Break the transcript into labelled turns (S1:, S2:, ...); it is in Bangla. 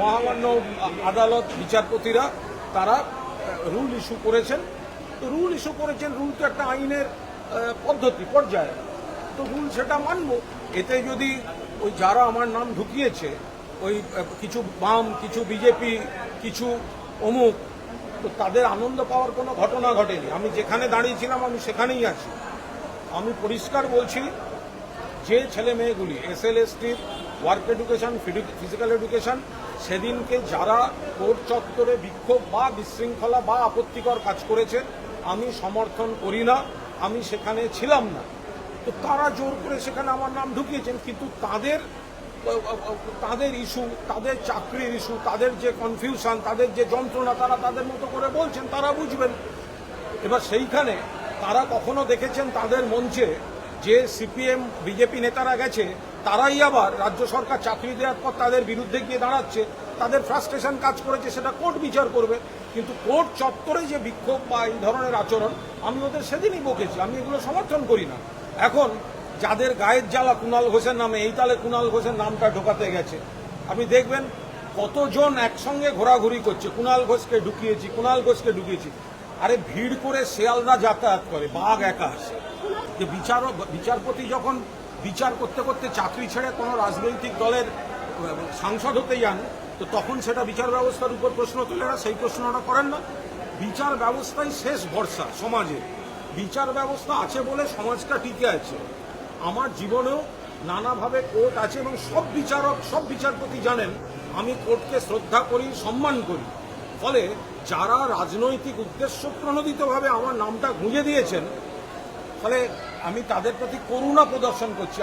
S1: মহামান্য আদালত বিচারপতিরা তারা রুল ইস্যু করেছেন। তো রুল ইস্যু করেছেন, রুল তো একটা আইনের পদ্ধতি, পর্যায়ে। তো রুল সেটা মানব। এতে যদি ওই যারা আমার নাম ঢুকিয়েছে, ওই কিছু বাম, কিছু বিজেপি, কিছু অমুক, তো তাদের আনন্দ পাওয়ার কোনো ঘটনা ঘটেনি। আমি যেখানে দাঁড়িয়েছিলাম, আমি সেখানেই আছি। আমি পরিষ্কার বলছি, যে ছেলে মেয়েগুলি এস এল এস টির ওয়ার্ক এডুকেশন ফিজিক্যাল এডুকেশন সেদিনকে যারা কোর্ট চত্বরে বিক্ষোভ বা বিশৃঙ্খলা বা আপত্তিকর কাজ করেছে, আমি সমর্থন করি না, আমি সেখানে ছিলাম না। তো তারা জোর করে সেখানে আমার নাম ঢুকিয়েছেন, কিন্তু তাদের তাদের ইস্যু, তাদের চাকরির ইস্যু, তাদের যে কনফিউশন তাদের যে যন্ত্রণা, তারা তাদের মতো করে বলছেন, তারা বুঝবেন। এবার সেইখানে তারা কখনো দেখেছেন তাদের মঞ্চে যে সিপিএম, বিজেপি নেতারা গেছে, তারাই আবার রাজ্য সরকার চাকরি দেওয়ার পর তাদের বিরুদ্ধে গিয়ে দাঁড়াচ্ছে, তাদের ফ্রাস্ট্রেশন কাজ করেছে, সেটা কোর্ট বিচার করবে। কিন্তু কোর্ট চত্বরে যে বিক্ষোভ বা এই ধরনের আচরণ, আমি ওদের সেদিনই বকেছি, আমি এগুলো সমর্থন করি না। এখন যাদের গায়ের জ্বালা কুণাল ঘোষের নামে, এই তালে কুণাল ঘোষের নামটা ঢোকাতে গেছে, আপনি দেখবেন কতজন একসঙ্গে ঘোরাঘুরি করছে কুণাল ঘোষকে ঢুকিয়েছি কুণাল ঘোষকে ঢুকিয়েছি। আরে ভিড় করে শেয়ালরা যাতায়াত করে, বাঘ একা আসে। যে বিচার বিচারপতি যখন বিচার করতে করতে চাকরি ছেড়ে কোনো রাজনৈতিক দলের সাংসদ হতে যান, তো তখন সেটা বিচার ব্যবস্থার উপর প্রশ্ন তুলে না, সেই প্রশ্নটা করেন না। বিচার ব্যবস্থাই শেষ ভরসা সমাজে। বিচার ব্যবস্থা আছে বলে সমাজটা টিকে আছে। আমার জীবনেও নানাভাবে কোর্ট আছে এবং সব বিচারক, সব বিচারপতি জানেন, আমি কোর্টকে শ্রদ্ধা করি, সম্মান করি। ফলে যারা রাজনৈতিক উদ্দেশ্য প্রণোদিতভাবে আমার নামটা গুঁজে দিয়েছেন ফলে আমি তাদের প্রতি করুণা প্রদর্শন করছি।